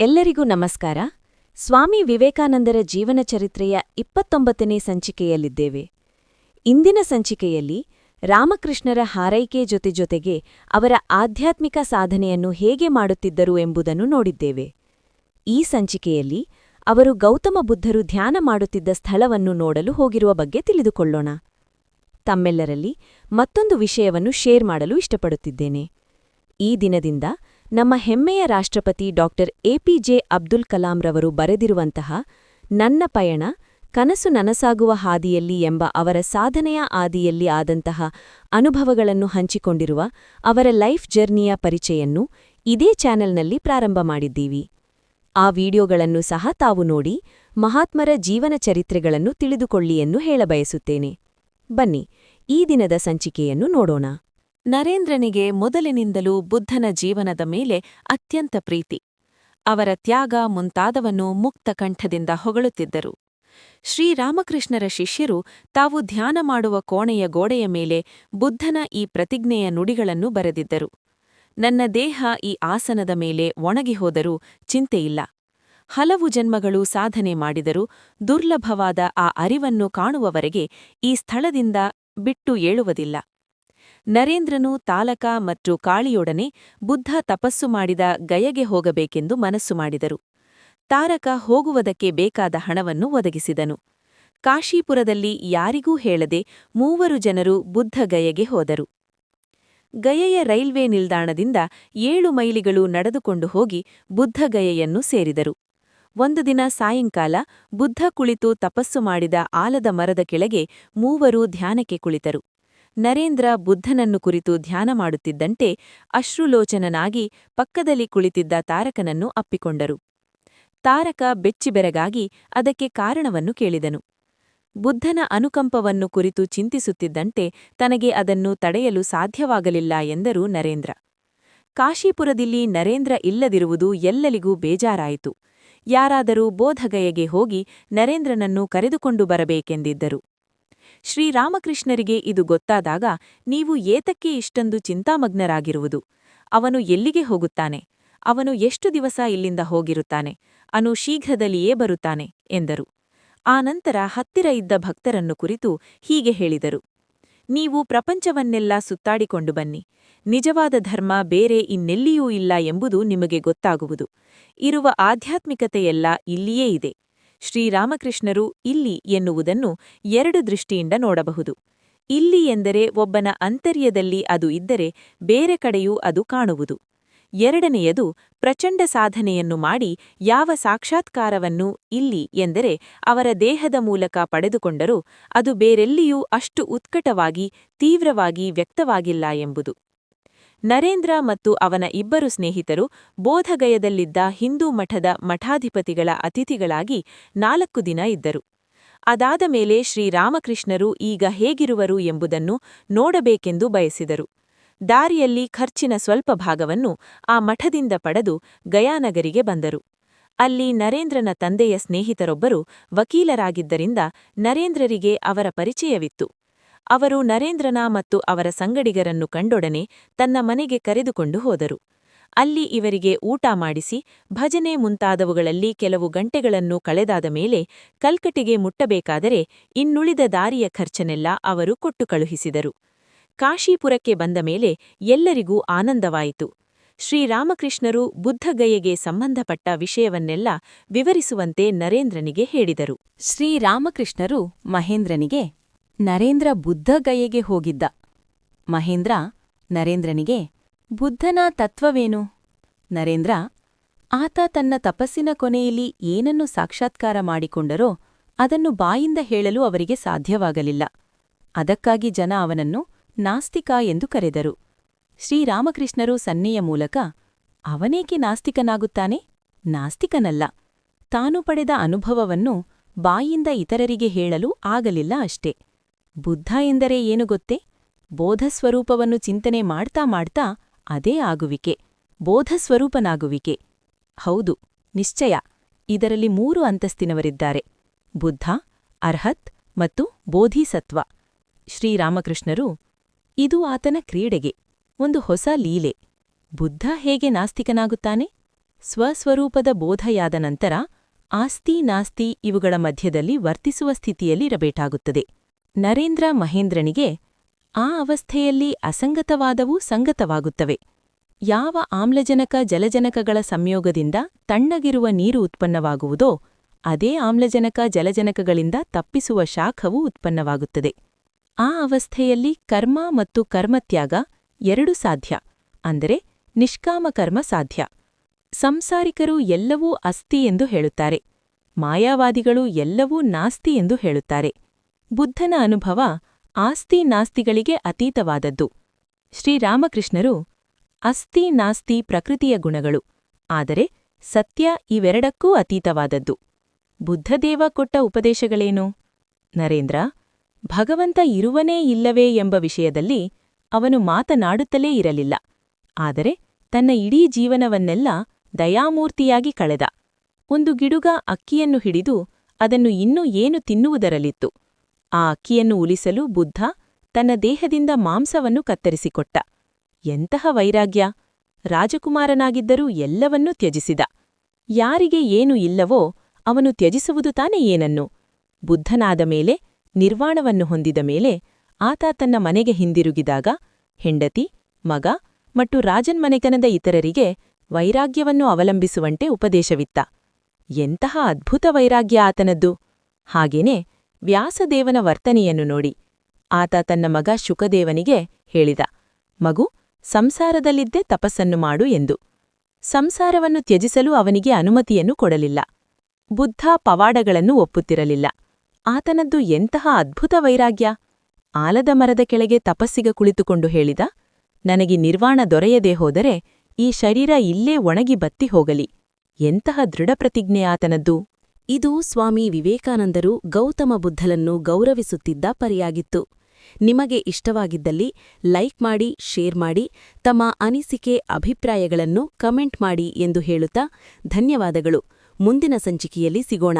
ಎಲ್ಲರಿಗೂ ನಮಸ್ಕಾರ. ಸ್ವಾಮಿ ವಿವೇಕಾನಂದರ ಜೀವನ ಚರಿತ್ರೆಯ ಇಪ್ಪತ್ತೊಂಬತ್ತನೇ ಸಂಚಿಕೆಯಲ್ಲಿದ್ದೇವೆ. ಇಂದಿನ ಸಂಚಿಕೆಯಲ್ಲಿ ರಾಮಕೃಷ್ಣರ ಹಾರೈಕೆ ಜೊತೆ ಜೊತೆಗೆ ಅವರ ಆಧ್ಯಾತ್ಮಿಕ ಸಾಧನೆಯನ್ನು ಹೇಗೆ ಮಾಡುತ್ತಿದ್ದರು ಎಂಬುದನ್ನು ನೋಡಿದ್ದೇವೆ. ಈ ಸಂಚಿಕೆಯಲ್ಲಿ ಅವರು ಗೌತಮ ಬುದ್ಧರು ಧ್ಯಾನ ಮಾಡುತ್ತಿದ್ದ ಸ್ಥಳವನ್ನು ನೋಡಲು ಹೋಗಿರುವ ಬಗ್ಗೆ ತಿಳಿದುಕೊಳ್ಳೋಣ. ತಮ್ಮೆಲ್ಲರಲ್ಲಿ ಮತ್ತೊಂದು ವಿಷಯವನ್ನು ಶೇರ್ ಮಾಡಲು ಇಷ್ಟಪಡುತ್ತಿದ್ದೇನೆ. ಈ ದಿನದಿಂದ ನಮ್ಮ ಹೆಮ್ಮೆಯ ರಾಷ್ಟ್ರಪತಿ ಡಾಕ್ಟರ್ ಎಪಿಜೆ ಅಬ್ದುಲ್ ಕಲಾಂರವರು ಬರೆದಿರುವಂತಹ ನನ್ನ ಪಯಣ, ಕನಸು ನನಸಾಗುವ ಹಾದಿಯಲ್ಲಿ ಎಂಬ ಅವರ ಸಾಧನೆಯ ಆದಿಯಲ್ಲಿ ಆದಂತಹ ಅನುಭವಗಳನ್ನು ಹಂಚಿಕೊಂಡಿರುವ ಅವರ ಲೈಫ್ ಜರ್ನಿಯ ಪರಿಚಯನ್ನು ಇದೇ ಚಾನೆಲ್ನಲ್ಲಿ ಪ್ರಾರಂಭ ಮಾಡಿದ್ದೀವಿ. ಆ ವಿಡಿಯೋಗಳನ್ನು ಸಹ ತಾವು ನೋಡಿ, ಮಹಾತ್ಮರ ಜೀವನ ಚರಿತ್ರೆಗಳನ್ನು ತಿಳಿದುಕೊಳ್ಳಿ ಎಂದು ಹೇಳಬಯಸುತ್ತೇನೆ. ಬನ್ನಿ, ಈ ದಿನದ ಸಂಚಿಕೆಯನ್ನು ನೋಡೋಣ. ನರೇಂದ್ರನಿಗೆ ಮೊದಲಿನಿಂದಲೂ ಬುದ್ಧನ ಜೀವನದ ಮೇಲೆ ಅತ್ಯಂತ ಪ್ರೀತಿ. ಅವರ ತ್ಯಾಗ ಮುಂತಾದವನ್ನು ಮುಕ್ತ ಕಂಠದಿಂದ ಹೊಗಳುತ್ತಿದ್ದರು. ಶ್ರೀರಾಮಕೃಷ್ಣರ ಶಿಷ್ಯರು ತಾವು ಧ್ಯಾನ ಮಾಡುವ ಕೋಣೆಯ ಗೋಡೆಯ ಮೇಲೆ ಬುದ್ಧನ ಈ ಪ್ರತಿಜ್ಞೆಯ ನುಡಿಗಳನ್ನು ಬರೆದಿದ್ದರು. ನನ್ನ ದೇಹ ಈ ಆಸನದ ಮೇಲೆ ಒಣಗಿಹೋದರೂ ಚಿಂತೆಯಿಲ್ಲ. ಹಲವು ಜನ್ಮಗಳು ಸಾಧನೆ ಮಾಡಿದರೂ ದುರ್ಲಭವಾದ ಆ ಅರಿವನ್ನು ಕಾಣುವವರೆಗೆ ಈ ಸ್ಥಳದಿಂದ ಬಿಟ್ಟು ಏಳುವುದಿಲ್ಲ. ನರೇಂದ್ರನು ತಾಲಕ ಮತ್ತು ಕಾಳಿಯೊಡನೆ ಬುದ್ಧ ತಪಸ್ಸು ಮಾಡಿದ ಗಯಗೆ ಹೋಗಬೇಕೆಂದು ಮನಸ್ಸು ಮಾಡಿದರು. ತಾರಕ ಹೋಗುವುದಕ್ಕೆ ಬೇಕಾದ ಹಣವನ್ನು ಒದಗಿಸಿದನು. ಕಾಶೀಪುರದಲ್ಲಿ ಯಾರಿಗೂ ಹೇಳದೆ ಮೂವರು ಜನರು ಬುದ್ಧ ಗಯಗೆ ಹೋದರು. ಗಯೆಯ ರೈಲ್ವೆ ನಿಲ್ದಾಣದಿಂದ ಏಳು ಮೈಲಿಗಳು ನಡೆದುಕೊಂಡು ಹೋಗಿ ಬುದ್ಧಗಯೆಯನ್ನು ಸೇರಿದರು. ಒಂದು ದಿನ ಸಾಯಂಕಾಲ ಬುದ್ಧ ಕುಳಿತು ತಪಸ್ಸು ಮಾಡಿದ ಆಲದ ಮರದ ಕೆಳಗೆ ಮೂವರು ಧ್ಯಾನಕ್ಕೆ ಕುಳಿತರು. ನರೇಂದ್ರ ಬುದ್ಧನನ್ನು ಕುರಿತು ಧ್ಯಾನ ಮಾಡುತ್ತಿದ್ದಂತೆ ಅಶ್ರುಲೋಚನನಾಗಿ ಪಕ್ಕದಲ್ಲಿ ಕುಳಿತಿದ್ದ ತಾರಕನನ್ನು ಅಪ್ಪಿಕೊಂಡರು. ತಾರಕ ಬೆಚ್ಚಿಬೆರಗಾಗಿ ಅದಕ್ಕೆ ಕಾರಣವನ್ನು ಕೇಳಿದನು. ಬುದ್ಧನ ಅನುಕಂಪವನ್ನು ಕುರಿತು ಚಿಂತಿಸುತ್ತಿದ್ದಂತೆ ತನಗೆ ಅದನ್ನು ತಡೆಯಲು ಸಾಧ್ಯವಾಗಲಿಲ್ಲ ಎಂದರು ನರೇಂದ್ರ. ಕಾಶೀಪುರದಲ್ಲಿ ನರೇಂದ್ರ ಇಲ್ಲದಿರುವುದು ಎಲ್ಲರಿಗೂ ಬೇಜಾರಾಯಿತು. ಯಾರಾದರೂ ಬೋಧಗಯೆಗೆ ಹೋಗಿ ನರೇಂದ್ರನನ್ನು ಕರೆದುಕೊಂಡು ಬರಬೇಕೆಂದಿದ್ದರು. ಶ್ರೀರಾಮಕೃಷ್ಣರಿಗೆ ಇದು ಗೊತ್ತಾದಾಗ ನೀವು ಏತಕ್ಕೆ ಇಷ್ಟೊಂದು ಚಿಂತಾಮಗ್ನರಾಗಿರುವುದು? ಅವನು ಎಲ್ಲಿಗೆ ಹೋಗುತ್ತಾನೆ? ಅವನು ಎಷ್ಟು ದಿವಸ ಇಲ್ಲಿಂದ ಹೋಗಿರುತ್ತಾನೆ? ಅನು ಶೀಘ್ರದಲ್ಲಿಯೇ ಬರುತ್ತಾನೆ? ಎಂದರು. ಆನಂತರ ಹತ್ತಿರ ಇದ್ದ ಭಕ್ತರನ್ನು ಕುರಿತು ಹೀಗೆ ಹೇಳಿದರು. ನೀವು ಪ್ರಪಂಚವನ್ನೆಲ್ಲ ಸುತ್ತಾಡಿಕೊಂಡು ಬನ್ನಿ. ನಿಜವಾದ ಧರ್ಮ ಬೇರೆ ಇನ್ನೆಲ್ಲಿಯೂ ಇಲ್ಲ ಎಂಬುದು ನಿಮಗೆ ಗೊತ್ತಾಗುವುದು. ಇರುವ ಆಧ್ಯಾತ್ಮಿಕತೆಯೆಲ್ಲ ಇಲ್ಲಿಯೇ ಇದೆ. ಶ್ರೀರಾಮಕೃಷ್ಣರು ಇಲ್ಲಿ ಎನ್ನುವುದನ್ನು ಎರಡು ದೃಷ್ಟಿಯಿಂದ ನೋಡಬಹುದು. ಇಲ್ಲಿ ಎಂದರೆ ಒಬ್ಬನ ಅಂತರ್ಯದಲ್ಲಿ ಅದು ಇದ್ದರೆ ಬೇರೆ ಕಡೆಯೂ ಅದು ಕಾಣುವುದು. ಎರಡನೆಯದು ಪ್ರಚಂಡ ಸಾಧನೆಯನ್ನು ಮಾಡಿ ಯಾವ ಸಾಕ್ಷಾತ್ಕಾರವನ್ನು ಇಲ್ಲಿ ಎಂದರೆ ಅವರ ದೇಹದ ಮೂಲಕ ಪಡೆದುಕೊಂಡರೂ ಅದು ಬೇರೆಲ್ಲಿಯೂ ಅಷ್ಟು ಉತ್ಕಟವಾಗಿ ತೀವ್ರವಾಗಿ ವ್ಯಕ್ತವಾಗಿಲ್ಲ ಎಂಬುದು. ನರೇಂದ್ರ ಮತ್ತು ಅವನ ಇಬ್ಬರು ಸ್ನೇಹಿತರು ಬೋಧಗಯದಲ್ಲಿದ್ದ ಹಿಂದೂ ಮಠದ ಮಠಾಧಿಪತಿಗಳ ಅತಿಥಿಗಳಾಗಿ ನಾಲ್ಕು ದಿನ ಇದ್ದರು. ಅದಾದ ಮೇಲೆ ಶ್ರೀರಾಮಕೃಷ್ಣರು ಈಗ ಹೇಗಿರುವರು ಎಂಬುದನ್ನು ನೋಡಬೇಕೆಂದು ಬಯಸಿದರು. ದಾರಿಯಲ್ಲಿ ಖರ್ಚಿನ ಸ್ವಲ್ಪ ಭಾಗವನ್ನು ಆ ಮಠದಿಂದ ಪಡೆದು ಗಯಾನಗರಿಗೆ ಬಂದರು. ಅಲ್ಲಿ ನರೇಂದ್ರನ ತಂದೆಯ ಸ್ನೇಹಿತರೊಬ್ಬರು ವಕೀಲರಾಗಿದ್ದರಿಂದ ನರೇಂದ್ರರಿಗೆ ಅವರ ಪರಿಚಯವಿತ್ತು. ಅವರು ನರೇಂದ್ರನ ಮತ್ತು ಅವರ ಸಂಗಡಿಗರನ್ನು ಕಂಡೊಡನೆ ತನ್ನ ಮನೆಗೆ ಕರೆದುಕೊಂಡು ಹೋದರು. ಅಲ್ಲಿ ಇವರಿಗೆ ಊಟ ಮಾಡಿಸಿ, ಭಜನೆ ಮುಂತಾದವುಗಳಲ್ಲಿ ಕೆಲವು ಗಂಟೆಗಳನ್ನು ಕಳೆದಾದ ಮೇಲೆ ಕಲ್ಕಟಿಗೆ ಮುಟ್ಟಬೇಕಾದರೆ ಇನ್ನುಳಿದ ದಾರಿಯ ಖರ್ಚನೆಲ್ಲ ಅವರು ಕೊಟ್ಟು ಕಳುಹಿಸಿದರು ಕಾಶೀಪುರಕ್ಕೆ ಬಂದ ಮೇಲೆ ಎಲ್ಲರಿಗೂ ಆನಂದವಾಯಿತು. ಶ್ರೀರಾಮಕೃಷ್ಣರು ಬುದ್ಧಗಯೆಗೆ ಸಂಬಂಧಪಟ್ಟ ವಿಷಯವನ್ನೆಲ್ಲ ವಿವರಿಸುವಂತೆ ನರೇಂದ್ರನಿಗೆ ಹೇಳಿದರು. ಶ್ರೀರಾಮಕೃಷ್ಣರು ಮಹೇಂದ್ರನಿಗೆ ನರೇಂದ್ರ ಬುದ್ಧಗಯೆಗೆ ಹೋಗಿದ್ದ. ಮಹೇಂದ್ರ ನರೇಂದ್ರನಿಗೆ, ಬುದ್ಧನ ತತ್ವವೇನು? ನರೇಂದ್ರ, ಆತ ತನ್ನ ತಪಸ್ಸಿನ ಕೊನೆಯಲ್ಲಿ ಏನನ್ನು ಸಾಕ್ಷಾತ್ಕಾರ ಮಾಡಿಕೊಂಡರೋ ಅದನ್ನು ಬಾಯಿಂದ ಹೇಳಲು ಅವರಿಗೆ ಸಾಧ್ಯವಾಗಲಿಲ್ಲ. ಅದಕ್ಕಾಗಿ ಜನ ಅವನನ್ನು ನಾಸ್ತಿಕ ಎಂದು ಕರೆದರು. ಶ್ರೀರಾಮಕೃಷ್ಣರು ಸನ್ನೆಯ ಮೂಲಕ, ಅವನೇಕೆ ನಾಸ್ತಿಕನಾಗುತ್ತಾನೆ? ನಾಸ್ತಿಕನಲ್ಲ. ತಾನು ಪಡೆದ ಅನುಭವವನ್ನು ಬಾಯಿಂದ ಇತರರಿಗೆ ಹೇಳಲು ಆಗಲಿಲ್ಲ ಅಷ್ಟೇ. ಬುದ್ಧ ಎಂದರೆ ಏನು ಗೊತ್ತೇ? ಬೋಧಸ್ವರೂಪವನ್ನು ಚಿಂತನೆ ಮಾಡ್ತಾ ಮಾಡ್ತಾ ಅದೇ ಆಗುವಿಕೆ, ಬೋಧಸ್ವರೂಪನಾಗುವಿಕೆ. ಹೌದು, ನಿಶ್ಚಯ, ಇದರಲ್ಲಿ ಮೂರು ಅಂತಸ್ತಿನವರಿದ್ದಾರೆ, ಬುದ್ಧ, ಅರ್ಹತ್ ಮತ್ತು ಬೋಧಿಸತ್ವ. ಶ್ರೀರಾಮಕೃಷ್ಣರು, ಇದು ಆತನ ಕ್ರೀಡೆಗೆ, ಒಂದು ಹೊಸ ಲೀಲೆ. ಬುದ್ಧ ಹೇಗೆ ನಾಸ್ತಿಕನಾಗುತ್ತಾನೆ? ಸ್ವಸ್ವರೂಪದ ಬೋಧಯಾದ ನಂತರ ಆಸ್ತಿ ನಾಸ್ತಿ ಇವುಗಳ ಮಧ್ಯದಲ್ಲಿ ವರ್ತಿಸುವ ಸ್ಥಿತಿಯಲ್ಲಿರಬೇಕಾಗುತ್ತದೆ. ನರೇಂದ್ರ ಮಹೇಂದ್ರನಿಗೆ ಆ ಅವಸ್ಥೆಯಲ್ಲಿ ಅಸಂಗತವಾದವೂ ಸಂಗತವಾಗುತ್ತವೆ. ಯಾವ ಆಮ್ಲಜನಕ ಜಲಜನಕಗಳ ಸಂಯೋಗದಿಂದ ತಣ್ಣಗಿರುವ ನೀರು ಉತ್ಪನ್ನವಾಗುವುದೋ, ಅದೇ ಆಮ್ಲಜನಕ ಜಲಜನಕಗಳಿಂದ ತಪ್ಪಿಸುವ ಶಾಖವು ಉತ್ಪನ್ನವಾಗುತ್ತದೆ. ಆ ಅವಸ್ಥೆಯಲ್ಲಿ ಕರ್ಮ ಮತ್ತು ಕರ್ಮತ್ಯಾಗ ಎರಡು ಸಾಧ್ಯ, ಅಂದರೆ ನಿಷ್ಕಾಮಕರ್ಮ ಸಾಧ್ಯ. ಸಂಸಾರಿಕರು ಎಲ್ಲವೂ ಅಸ್ತಿ ಎಂದು ಹೇಳುತ್ತಾರೆ, ಮಾಯಾವಾದಿಗಳು ಎಲ್ಲವೂ ನಾಸ್ತಿ ಎಂದು ಹೇಳುತ್ತಾರೆ. ಬುದ್ಧನ ಅನುಭವ ಆಸ್ತಿ ನಾಸ್ತಿಗಳಿಗೆ ಅತೀತವಾದದ್ದು. ಶ್ರೀರಾಮಕೃಷ್ಣರು ಅಸ್ತಿ ನಾಸ್ತಿ ಪ್ರಕೃತಿಯ ಗುಣಗಳು, ಆದರೆ ಸತ್ಯ ಇವೆರಡಕ್ಕೂ ಅತೀತವಾದದ್ದು. ಬುದ್ಧದೇವ ಕೊಟ್ಟ ಉಪದೇಶಗಳೇನು? ನರೇಂದ್ರ, ಭಗವಂತ ಇರುವನೇ ಇಲ್ಲವೇ ಎಂಬ ವಿಷಯದಲ್ಲಿ ಅವನು ಮಾತನಾಡುತ್ತಲೇ ಇರಲಿಲ್ಲ, ಆದರೆ ತನ್ನ ಇಡೀ ಜೀವನವನ್ನೆಲ್ಲ ದಯಾಮೂರ್ತಿಯಾಗಿ ಕಳೆದ. ಒಂದು ಗಿಡುಗ ಅಕ್ಕಿಯನ್ನು ಹಿಡಿದು ಅದನ್ನು ಇನ್ನೂ ಏನು ತಿನ್ನುವುದರಲ್ಲಿತ್ತು? ಆ ಅಕ್ಕಿಯನ್ನು ಉಲಿಸಲು ಬುದ್ಧ ತನ್ನ ದೇಹದಿಂದ ಮಾಂಸವನ್ನು ಕತ್ತರಿಸಿಕೊಟ್ಟ. ಎಂತಹ ವೈರಾಗ್ಯ! ರಾಜಕುಮಾರನಾಗಿದ್ದರೂ ಎಲ್ಲವನ್ನೂ ತ್ಯಜಿಸಿದ. ಯಾರಿಗೆ ಏನು ಇಲ್ಲವೋ ಅವನು ತ್ಯಜಿಸುವುದು ತಾನೇ ಏನನ್ನು? ಬುದ್ಧನಾದ ಮೇಲೆ, ನಿರ್ವಾಣವನ್ನು ಹೊಂದಿದ ಮೇಲೆ ಆತ ತನ್ನ ಮನೆಗೆ ಹಿಂದಿರುಗಿದಾಗ ಹೆಂಡತಿ, ಮಗ ಮತ್ತು ರಾಜನ್ಮನೆತನದ ಇತರರಿಗೆ ವೈರಾಗ್ಯವನ್ನು ಅವಲಂಬಿಸುವಂತೆ ಉಪದೇಶವಿತ್ತ. ಎಂತಹ ಅದ್ಭುತ ವೈರಾಗ್ಯ ಆತನದ್ದು! ಹಾಗೇನೆ ವ್ಯಾಸದೇವನ ವರ್ತನೆಯನ್ನು ನೋಡಿ. ಆತ ತನ್ನ ಮಗ ಶುಕದೇವನಿಗೆ ಹೇಳಿದ, ಮಗು, ಸಂಸಾರದಲ್ಲಿದ್ದೇ ತಪಸ್ಸನ್ನು ಮಾಡು ಎಂದು. ಸಂಸಾರವನ್ನು ತ್ಯಜಿಸಲು ಅವನಿಗೆ ಅನುಮತಿಯನ್ನು ಕೊಡಲಿಲ್ಲ. ಬುದ್ಧ ಪವಾಡಗಳನ್ನು ಒಪ್ಪುತ್ತಿರಲಿಲ್ಲ. ಆತನದ್ದು ಎಂತಹ ಅದ್ಭುತ ವೈರಾಗ್ಯ! ಆಲದ ಮರದ ಕೆಳಗೆ ತಪಸ್ಸಿಗ ಕುಳಿತುಕೊಂಡು ಹೇಳಿದ, ನನಗೆ ನಿರ್ವಾಣ ದೊರೆಯದೇ ಹೋದರೆ ಈ ಶರೀರ ಇಲ್ಲೇ ಒಣಗಿ ಬತ್ತಿ ಹೋಗಲಿ. ಎಂತಹ ದೃಢಪ್ರತಿಜ್ಞೆ ಆತನದ್ದು! ಇದು ಸ್ವಾಮಿ ವಿವೇಕಾನಂದರು ಗೌತಮ ಬುದ್ಧಲನ್ನು ಗೌರವಿಸುತ್ತಿದ್ದ ಪರಿಯಾಗಿತ್ತು. ನಿಮಗೆ ಇಷ್ಟವಾಗಿದ್ದಲ್ಲಿ ಲೈಕ್ ಮಾಡಿ, ಶೇರ್ ಮಾಡಿ, ತಮ್ಮ ಅನಿಸಿಕೆ, ಅಭಿಪ್ರಾಯಗಳನ್ನು ಕಮೆಂಟ್ ಮಾಡಿ ಎಂದು ಹೇಳುತ್ತಾ ಧನ್ಯವಾದಗಳು. ಮುಂದಿನ ಸಂಚಿಕೆಯಲ್ಲಿ ಸಿಗೋಣ.